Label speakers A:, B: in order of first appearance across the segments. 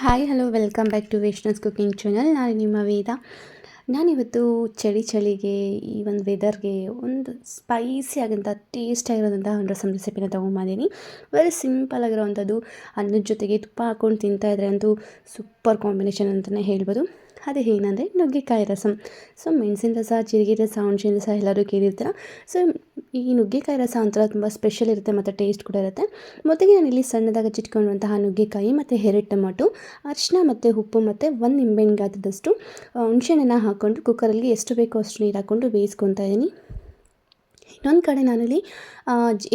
A: hi hello welcome back to ವೇಷ್ಣಸ್ cooking channel ನಾನು ನಿಮ್ಮ ವೇದ ನಾನಿವತ್ತು ಚಳಿ ಚಳಿಗೆ, ಈ ಒಂದು ವೆದರ್ಗೆ ಒಂದು ಸ್ಪೈಸಿ ಆಗೋಂಥ ಟೇಸ್ಟ್ ಆಗಿರೋದಂಥ ಒಂದು ರಸಮ್ ರೆಸಿಪಿನ ತೊಗೊಂಬಂದಿನಿ. ವೆರಿ ಸಿಂಪಲ್ ಆಗಿರೋವಂಥದ್ದು ಅನ್ನದ ಜೊತೆಗೆ ತುಪ್ಪ ಹಾಕ್ಕೊಂಡು ತಿಂತಾಯಿದ್ರೆ ಅಂತೂ ಸೂಪರ್ ಕಾಂಬಿನೇಷನ್ ಅಂತಲೇ ಹೇಳ್ಬೋದು. ಅದು ಏನಂದರೆ ನುಗ್ಗೆಕಾಯಿ ರಸಮ್ ಸೊ ಮೆಣಸಿನ ರಸ, ಜೀರಿಗೆ ರಸ ಹುಣಸಿನ ರಸ ಎಲ್ಲರೂ ಕೇಳಿರ್ತೀರ. ಸೊ ಈ ನುಗ್ಗೆಕಾಯಿ ರಸ ಒಂಥರ ತುಂಬ ಸ್ಪೆಷಲ್ ಇರುತ್ತೆ ಮತ್ತು ಟೇಸ್ಟ್ ಕೂಡ ಇರುತ್ತೆ. ಮೊದಲಿಗೆ ನಾನು ಇಲ್ಲಿ ಸಣ್ಣದಾಗಿ ಚಿಟ್ಕೊಂಡಂತಹ ನುಗ್ಗೆಕಾಯಿ ಮತ್ತು ಎರಡು ಟೊಮೊಟೊ ಅರಿಶಿನ ಮತ್ತು ಉಪ್ಪು ಮತ್ತು ಒಂದು ನಿಂಬೆಹಣ್ಣು ಗಾತ್ರದಷ್ಟು ಹುಣಸೆಹಣ್ಣನ್ನು ಹಾಕ್ಕೊಂಡು ಕುಕ್ಕರಲ್ಲಿ ಎಷ್ಟು ಬೇಕೋ ಅಷ್ಟು ನೀರು ಹಾಕ್ಕೊಂಡು ಬೇಯಿಸ್ಕೊತಾ ಇದ್ದೀನಿ ಇನ್ನೊಂದು ಕಡೆ ನಾನಿಲ್ಲಿ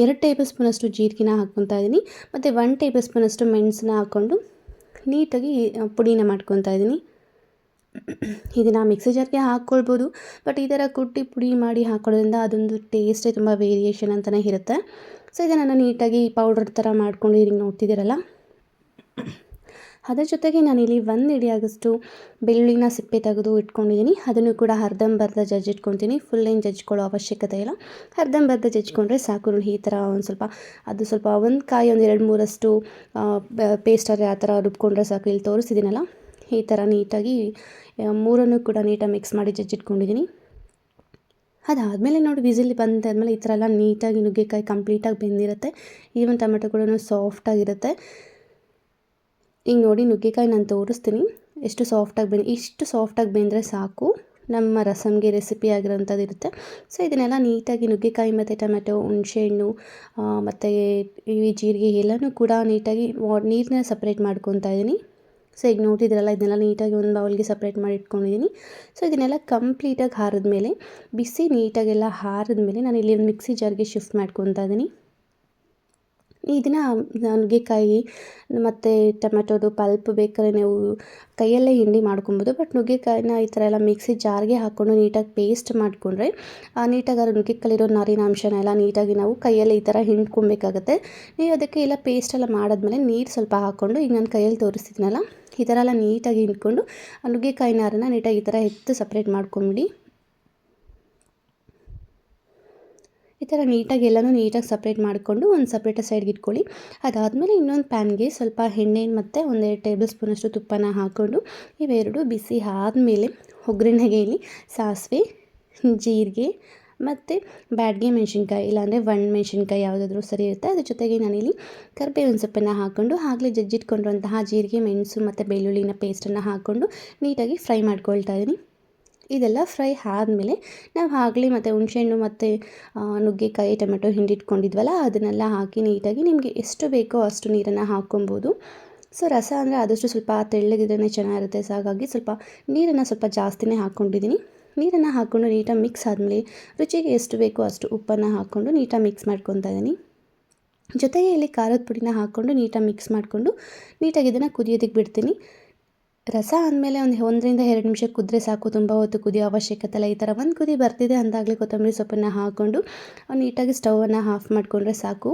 A: ಎರಡು ಟೇಬಲ್ ಸ್ಪೂನಷ್ಟು ಜೀರಿಗೆನ ಹಾಕ್ಕೊತಾ ಇದ್ದೀನಿ ಮತ್ತು ಒನ್ ಟೇಬಲ್ ಸ್ಪೂನಷ್ಟು ಮೆಣಸನ್ನ ಹಾಕ್ಕೊಂಡು ನೀಟಾಗಿ ಪುಡಿನ ಮಾಡ್ಕೊತಾ ಇದ್ದೀನಿ ಇದನ್ನು ಮಿಕ್ಸಿ ಜಾರ್ಗೆ ಹಾಕ್ಕೊಳ್ಬೋದು, ಬಟ್ ಈ ಥರ ಕುಟ್ಟಿ ಪುಡಿ ಮಾಡಿ ಹಾಕೊಳ್ಳೋದ್ರಿಂದ ಅದೊಂದು ಟೇಸ್ಟೇ ತುಂಬ ವೇರಿಯೇಷನ್ ಅಂತಲೇ ಇರುತ್ತೆ. ಸೊ, ಇದನ್ನು ನೀಟಾಗಿ ಪೌಡರ್ ಥರ ಮಾಡ್ಕೊಂಡು ಹಿಂಗೆ ನೋಡ್ತಿದ್ದೀರಲ್ಲ? ಅದರ ಜೊತೆಗೆ ನಾನಿಲ್ಲಿ ಒಂದು ಇಡಿಯಾಗಷ್ಟು ಬೆಳ್ಳುಳ್ಳಿನ ಸಿಪ್ಪೆ ತೆಗೆದು ಇಟ್ಕೊಂಡಿದ್ದೀನಿ. ಅದನ್ನು ಕೂಡ ಅರ್ಧಂಬರ್ಧ ಜಜ್ಜಿಟ್ಕೊತೀನಿ ಫುಲ್ ಏನು ಜಜ್ಕೊಳ್ಳೋ ಅವಶ್ಯಕತೆ ಇಲ್ಲ. ಅರ್ಧಂಬರ್ಧ ಜಜ್ಜಿಕೊಂಡ್ರೆ ಸಾಕು ಈ ಥರ ಒಂದು ಸ್ವಲ್ಪ, ಅದು ಸ್ವಲ್ಪ ಒಂದು ಕಾಯಿ ಒಂದು ಎರಡು ಮೂರಷ್ಟು ಪೇಸ್ಟಲ್ಲಿ ಆ ಥರ ರುಬ್ಕೊಂಡ್ರೆ ಸಾಕು. ಇಲ್ಲಿ ತೋರಿಸಿದ್ದೀನಲ್ಲ, ಈ ಥರ ನೀಟಾಗಿ ಮೂರನ್ನು ಕೂಡ ನೀಟಾಗಿ ಮಿಕ್ಸ್ ಮಾಡಿ ಜಜ್ಜಿಟ್ಕೊಂಡಿದ್ದೀನಿ ಅದಾದಮೇಲೆ ನೋಡಿ, ವಿಸಿಲ್ ಬಂದಾದಮೇಲೆ ಈ ಥರ ಎಲ್ಲ ನೀಟಾಗಿ ನುಗ್ಗೆಕಾಯಿ ಕಂಪ್ಲೀಟಾಗಿ ಬೆಂದಿರುತ್ತೆ. ಈವನ್ ಟೊಮೆಟೊ ಕೂಡ ಸಾಫ್ಟಾಗಿರುತ್ತೆ ಈಗ ನೋಡಿ ನುಗ್ಗೆಕಾಯಿ ನಾನು ತೋರಿಸ್ತೀನಿ. ಎಷ್ಟು ಸಾಫ್ಟಾಗಿ ಬೆಂದು ಇಷ್ಟು ಸಾಫ್ಟಾಗಿ ಬೆಂದರೆ ಸಾಕು. ನಮ್ಮ ರಸಮ್ಗೆ ರೆಸಿಪಿ ಆಗಿರೋಂಥದ್ದು ಇರುತ್ತೆ. ಸೊ ಇದನ್ನೆಲ್ಲ ನೀಟಾಗಿ ನುಗ್ಗೆಕಾಯಿ ಮತ್ತು ಟೊಮೆಟೊ, ಹುಣಸೆಹಣ್ಣು ಮತ್ತು ಈ ಜೀರಿಗೆ ಎಲ್ಲನೂ ಕೂಡ ನೀಟಾಗಿ ನೀರನ್ನ ಸಪ್ರೇಟ್ ಮಾಡ್ಕೊತಾ ಇದ್ದೀನಿ ಸೊ ಈಗ ನೋಡಿದ್ರಲ್ಲ ಇದನ್ನೆಲ್ಲ ನೀಟಾಗಿ ಒಂದು ಬೌಲ್ಗೆ ಸಪ್ರೇಟ್ ಮಾಡಿ ಇಟ್ಕೊಂಡಿದ್ದೀನಿ ಸೊ ಇದನ್ನೆಲ್ಲ ಕಂಪ್ಲೀಟಾಗಿ ಹಾರಿದ ಮೇಲೆ ಬಿಸಿ ನೀಟಾಗೆಲ್ಲ ಹಾರಿದ ಮೇಲೆ ನಾನು ಇಲ್ಲಿ ಒಂದು ಮಿಕ್ಸಿ ಜಾರ್ಗೆ ಶಿಫ್ಟ್ ಮಾಡ್ಕೊತಾ ಇದ್ದೀನಿ ಇದನ್ನು ನುಗ್ಗೆಕಾಯಿ ಮತ್ತು ಟೊಮೆಟೊದು ಪಲ್ಪ್ ಬೇಕಾದ್ರೆ ನೀವು ಕೈಯಲ್ಲೇ ಹಿಂಡಿ ಮಾಡ್ಕೊಬೋದು. ಬಟ್ ನುಗ್ಗೆಕಾಯಿನ ಈ ಥರ ಎಲ್ಲ ಮಿಕ್ಸಿ ಜಾರ್ಗೆ ಹಾಕ್ಕೊಂಡು ನೀಟಾಗಿ ಪೇಸ್ಟ್ ಮಾಡಿಕೊಂಡ್ರೆ ನೀಟಾಗಿ ಅದು ನಾರಿನ ಅಂಶನ ಎಲ್ಲ ನೀಟಾಗಿ ನಾವು ಕೈಯಲ್ಲಿ ಈ ಥರ ಹಿಂಡ್ಕೊಬೇಕಾಗತ್ತೆ. ನೀವು ಅದಕ್ಕೆ ಎಲ್ಲ ಪೇಸ್ಟೆಲ್ಲ ಮಾಡಾದ್ಮೇಲೆ ನೀರು ಸ್ವಲ್ಪ ಹಾಕ್ಕೊಂಡು ಈಗ ನಾನು ಕೈಯಲ್ಲಿ ತೋರಿಸ್ತಿದ್ನಲ್ಲ, ಈ ಥರ ಎಲ್ಲ ನೀಟಾಗಿ ಹಿಂಡ್ಕೊಂಡು ಆ ನುಗ್ಗೆಕಾಯಿ ನಾರನ್ನು ನೀಟಾಗಿ ಈ ಥರ ಎತ್ತು ಸಪ್ರೇಟ್ ಮಾಡ್ಕೊಂಬಿಡಿ. ಈ ಥರ ನೀಟಾಗಿ ಎಲ್ಲನೂ ನೀಟಾಗಿ ಸಪ್ರೇಟ್ ಮಾಡಿಕೊಂಡು ಒಂದು ಸಪ್ರೇಟಾಗಿ ಸೈಡ್ಗೆ ಇಟ್ಕೊಳ್ಳಿ. ಅದಾದಮೇಲೆ ಇನ್ನೊಂದು ಪ್ಯಾನ್ಗೆ ಸ್ವಲ್ಪ ಎಣ್ಣೆ ಮತ್ತು ಒಂದೆರಡು ಟೇಬಲ್ ಸ್ಪೂನಷ್ಟು ತುಪ್ಪನ ಹಾಕ್ಕೊಂಡು ಇವೆರಡು ಬಿಸಿ ಆದಮೇಲೆ ಒಗ್ಗರಣೆಗೆ ಇಲ್ಲಿ ಸಾಸಿವೆ, ಜೀರಿಗೆ ಮತ್ತು ಬ್ಯಾಡ್ಗೆ ಮೆಣಸಿನ್ಕಾಯಿ ಇಲ್ಲಾಂದರೆ ಒಣ ಮೆಣಸಿನ್ಕಾಯಿ ಯಾವುದಾದ್ರೂ ಸರಿ ಇರುತ್ತೆ. ಅದ್ರ ಜೊತೆಗೆ ನಾನಿಲ್ಲಿ ಕರ್ಬೇವಿನ ಸೊಪ್ಪನ್ನು ಹಾಕ್ಕೊಂಡು ಆಗಲೇ ಜಜ್ಜಿಟ್ಕೊಂಡಿರುವಂತಹ ಜೀರಿಗೆ, ಮೆಣಸು ಮತ್ತು ಬೆಳ್ಳುಳ್ಳಿನ ಪೇಸ್ಟನ್ನು ಹಾಕ್ಕೊಂಡು ನೀಟಾಗಿ ಫ್ರೈ ಮಾಡ್ಕೊಳ್ತಾ ಇದ್ದೀನಿ. ಇದೆಲ್ಲ ಫ್ರೈ ಆದಮೇಲೆ ನಾವು ಆಗಲಿ ಮತ್ತು ಹುಣಸೆಹಣ್ಣು ಮತ್ತು ನುಗ್ಗೆಕಾಯಿ, ಟೊಮೆಟೊ ಹಿಂಡಿಟ್ಕೊಂಡಿದ್ವಲ್ಲ, ಅದನ್ನೆಲ್ಲ ಹಾಕಿ ನೀಟಾಗಿ ನಿಮಗೆ ಎಷ್ಟು ಬೇಕೋ ಅಷ್ಟು ನೀರನ್ನು ಹಾಕ್ಕೊಬೋದು. ಸೊ ರಸ ಅಂದರೆ ಆದಷ್ಟು ಸ್ವಲ್ಪ ತೆಳ್ಳಗಿದ್ರೆ ಚೆನ್ನಾಗಿರುತ್ತೆ. ಸೊ ಹಾಗಾಗಿ ಸ್ವಲ್ಪ ನೀರನ್ನು ಸ್ವಲ್ಪ ಜಾಸ್ತಿನೇ ಹಾಕ್ಕೊಂಡಿದ್ದೀನಿ. ನೀರನ್ನು ಹಾಕ್ಕೊಂಡು ನೀಟಾಗಿ ಮಿಕ್ಸ್ ಆದಮೇಲೆ ರುಚಿಗೆ ಎಷ್ಟು ಬೇಕೋ ಅಷ್ಟು ಉಪ್ಪನ್ನು ಹಾಕ್ಕೊಂಡು ನೀಟಾಗಿ ಮಿಕ್ಸ್ ಮಾಡ್ಕೊತಾ ಇದ್ದೀನಿ ಜೊತೆಗೆ ಇಲ್ಲಿ ಖಾರದ ಪುಡಿನ ಹಾಕ್ಕೊಂಡು ನೀಟಾಗಿ ಮಿಕ್ಸ್ ಮಾಡಿಕೊಂಡು ನೀಟಾಗಿ ಇದನ್ನು ಕುದಿಯೋದಕ್ಕೆ ಬಿಡ್ತೀನಿ. ರಸ ಅಂದಮೇಲೆ ಒಂದು ಒಂದರಿಂದ ಎರಡು ನಿಮಿಷ ಕುದ್ರೆ ಸಾಕು, ತುಂಬ ಹೊತ್ತು ಕುದಿಯೋ ಅವಶ್ಯಕತೆ ಇಲ್ಲ. ಈ ಥರ ಒಂದು ಕುದಿ ಬರ್ತಿದೆ ಅಂದಾಗಲೇ ಕೊತ್ತಂಬರಿ ಸೊಪ್ಪನ್ನು ಹಾಕ್ಕೊಂಡು ನೀಟಾಗಿ ಸ್ಟವನ್ನು ಆಫ್ ಮಾಡಿಕೊಂಡ್ರೆ ಸಾಕು.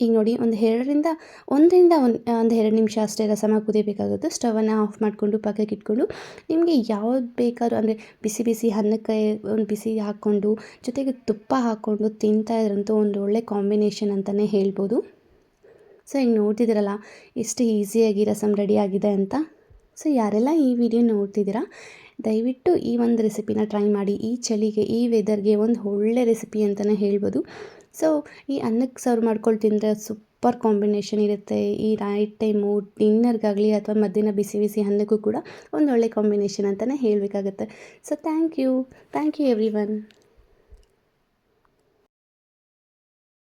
A: ಈಗ ನೋಡಿ, ಒಂದು ಎರಡರಿಂದ, ಒಂದರಿಂದ ಒಂದು ಒಂದು ಎರಡು ನಿಮಿಷ ಅಷ್ಟೇ ರಸಮ ಕುದಿಬೇಕಾಗುತ್ತೆ. ಸ್ಟವನ್ನು ಆಫ್ ಮಾಡಿಕೊಂಡು ಪಕ್ಕಕ್ಕೆ ಇಟ್ಕೊಂಡು ನಿಮಗೆ ಯಾವ್ದು ಬೇಕಾದ್ರೂ, ಅಂದರೆ ಬಿಸಿ ಬಿಸಿ ಅನ್ನಕ್ಕೆ ಒಂದು ಬಿಸಿ ಹಾಕ್ಕೊಂಡು ಜೊತೆಗೆ ತುಪ್ಪ ಹಾಕ್ಕೊಂಡು ತಿಂತಾಯಿದ್ರಂತೂ ಒಂದು ಒಳ್ಳೆ ಕಾಂಬಿನೇಷನ್ ಅಂತಲೇ ಹೇಳ್ಬೋದು. ಸೊ ಹಿಂಗೆ ನೋಡ್ತಿದ್ದೀರಲ್ಲ, ಎಷ್ಟು ಈಸಿಯಾಗಿ ರಸಮ್ ರೆಡಿ ಆಗಿದೆ ಅಂತ. ಸೊ ಯಾರೆಲ್ಲ ಈ ವಿಡಿಯೋ ನೋಡ್ತಿದ್ದೀರಾ, ದಯವಿಟ್ಟು ಈ ಒಂದು ರೆಸಿಪಿನ ಟ್ರೈ ಮಾಡಿ. ಈ ಚಳಿಗೆ, ಈ ವೆದರ್ಗೆ ಒಂದು ಒಳ್ಳೆ ರೆಸಿಪಿ ಅಂತಲೇ ಹೇಳ್ಬೋದು. ಸೊ ಈ ಅನ್ನಕ್ಕೆ ಸರ್ವ್ ಮಾಡ್ಕೊಂಡು ತಿಂದರೆ ಸೂಪರ್ ಕಾಂಬಿನೇಷನ್ ಇರುತ್ತೆ. ಈ ರೈಟ್ ಟೈಮು, ಡಿನ್ನರ್ಗಾಗಲಿ ಅಥವಾ ಮಧ್ಯಾಹ್ನ ಬಿಸಿ ಬಿಸಿ ಅನ್ನಕ್ಕೂ ಕೂಡ ಒಂದು ಒಳ್ಳೆ ಕಾಂಬಿನೇಷನ್ ಅಂತಲೇ ಹೇಳಬೇಕಾಗತ್ತೆ. So thank you. Thank you every